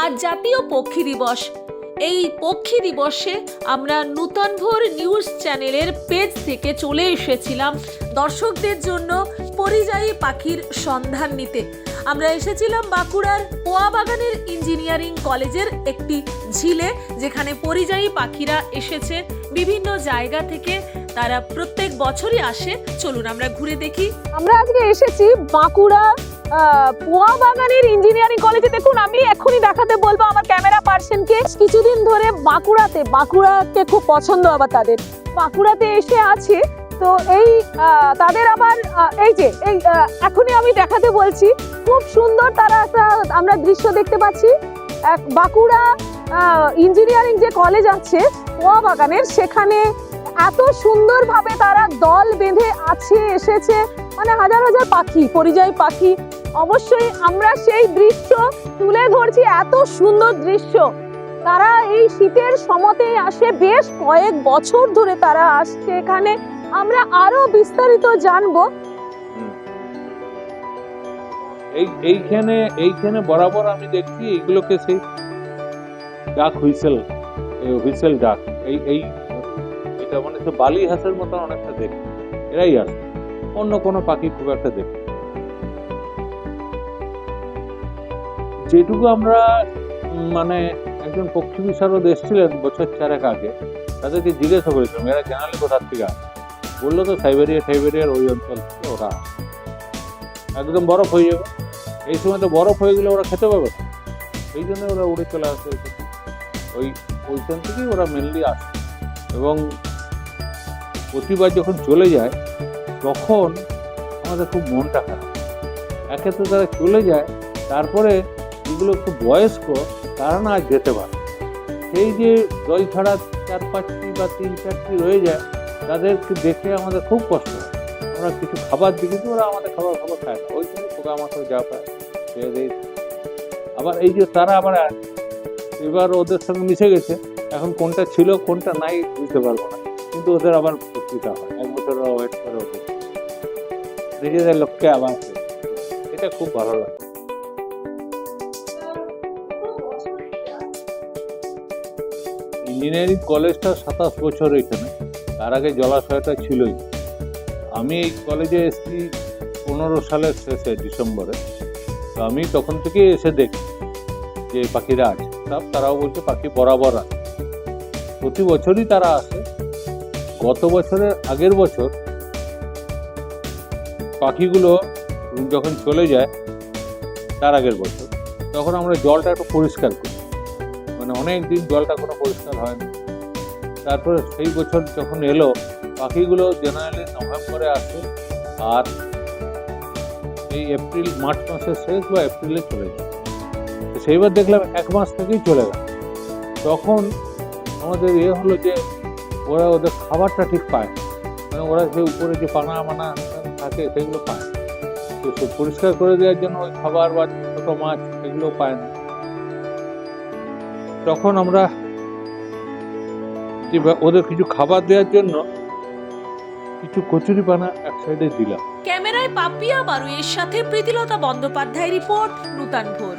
আজ জাতীয় পক্ষী দিবস। এই পক্ষী দিবসে আমরা নূতন ভোর নিউজ চ্যানেলের পেজ থেকে চলে এসেছিলাম দর্শকদের জন্য পরিযায়ী পাখির সন্ধান নিতে। আমরা এসেছিলাম বাঁকুড়ার পোয়া বাগানের ইঞ্জিনিয়ারিং কলেজের একটি ঝিলে, যেখানে পরিযায়ী পাখিরা এসেছে বিভিন্ন জায়গা থেকে। তারা প্রত্যেক বছরই আসে। চলুন আমরা ঘুরে দেখি। আমরা আজকে এসেছি বাঁকুড়া পোয়া বাগানের ইঞ্জিনিয়ারিং কলেজে দেখুন, আমি এখনই দেখাতে বলব আমার ক্যামেরা পার্সনকে কিছুদিন ধরে বাঁকুড়াতে, বাঁকুড়াকে খুব পছন্দ আবার তাদের। বাঁকুড়াতে এসে আছে, তো এই তাদের আবার এই যে, এই এখনই আমি দেখাতে বলছি, খুব সুন্দর তারা একটা আমরা দৃশ্য দেখতে পাচ্ছি। এক বাঁকুড়া ইঞ্জিনিয়ারিং যে কলেজ আছে পোয়া বাগানের সেখানে এত সুন্দরভাবে তারা দল বেঁধে আছে, এসেছে। মানে হাজার হাজার পাখি, পরিযায়ী পাখি অবশ্যই আমরা সেই দৃশ্য তুলে ধরছি, এত সুন্দর দৃশ্য। তারা এই শীতের সমতে আসে, বেশ কয়েক বছর ধরে তারা আসছে এখানে। আমরা আরও বিস্তারিত জানব। এই, এইখানে এইখানে বরাবর আমি দেখছি এইগুলোকে সেই ডাক হুইসেল হুইসেল ডাক। এই এই, এটা মানে বালি হাঁসের মতো অনেকটা দেখি এরাই আসে। অন্য কোনো পাখি খুব একটা দেখি যেটুকু আমরা মানে একজন পক্ষী বিশারদ এসেছিলেন বছর চারেক আগে, তাদেরকে জিজ্ঞাসা করেছিলাম, এরা জানালে কোথার থেকে আসে? বলল তো, সাইবেরিয়া সাইবেরিয়ার ওই অঞ্চল থেকে ওরা একদম বরফ হয়ে যাবে। এই সময় তো বরফ হয়ে গেলে ওরা খেতে পাবে সেই জন্য ওরা উড়ে চলে আসে। ওই ওইখান থেকেই ওরা মেনলি আসে। এবং প্রতিবার যখন চলে যায়, তখন আমাদের খুব মনটা খারাপ। একে তো তারা চলে যায়, তারপরে যেগুলো একটু বয়স্ক, তারা না যেতে পারে। সেই যে জল ছাড়া চার পাঁচটি বা তিন চারটি রয়ে যায়, তাদেরকে দেখে আমাদের খুব কষ্ট হয়। আমরা কিছু খাবার দিকে ওরা আমাদের খাবার খাবার খায় না। ওই জন্য পোকামাকড় যা পায় আবার এই যে তারা আবার এবার ওদের সঙ্গে মিশে গেছে। এখন কোনটা ছিল, কোনটা নাই বুঝতে পারব না। কিন্তু ওদের আবার বক্তৃতা হয়। এক বছর ওয়েট করে ওদের। নিজেদের লোককে আবার এটা খুব ভালো লাগে। ইঞ্জিনিয়ারিং কলেজটা সাতাশ বছর এখানে। তার আগে জলাশয়টা ছিলই। আমি এই কলেজে এসেছি পনেরো সালের শেষে, ডিসেম্বরে। তো আমি তখন থেকে এসে দেখি যে পাখিরা আছে। সব তারাও বলছে, পাখি বরাবর আছে। প্রতি বছরই তারা আসে। গত বছরের আগের বছর পাখিগুলো যখন চলে যায়, তার আগের বছর, তখন আমরা জলটা একটু পরিষ্কার করি। মানে অনেক দিন জলটা কোনো পরিষ্কার হয়নি। তারপরে সেই বছর যখন এলো পাখিগুলো জেনারেলি নভেম্বরে আসে আর এই এপ্রিল, মার্চ মাসের শেষ বা এপ্রিলে চলে যায়। তো সেইবার দেখলাম এক মাস থেকেই চলে গেল। তখন আমাদের এ হলো যে ওরা ওদের খাবারটা ঠিক পায়। মানে ওরা যে উপরে যে পানা মানা থাকে, সেগুলো পায় তো পরিষ্কার করে দেওয়ার জন্য ওই খাবার বা ছোট মাছ এগুলো পায় না। তখন আমরা ওদের কিছু খাবার দেওয়ার জন্য কিছু কচুরি পানা এক সাইডে দিলাম। ক্যামেরায় পাপিয়া এর সাথে প্রীতিলতা বন্দ্যোপাধ্যায় রিপোর্ট, নূতন ভোর।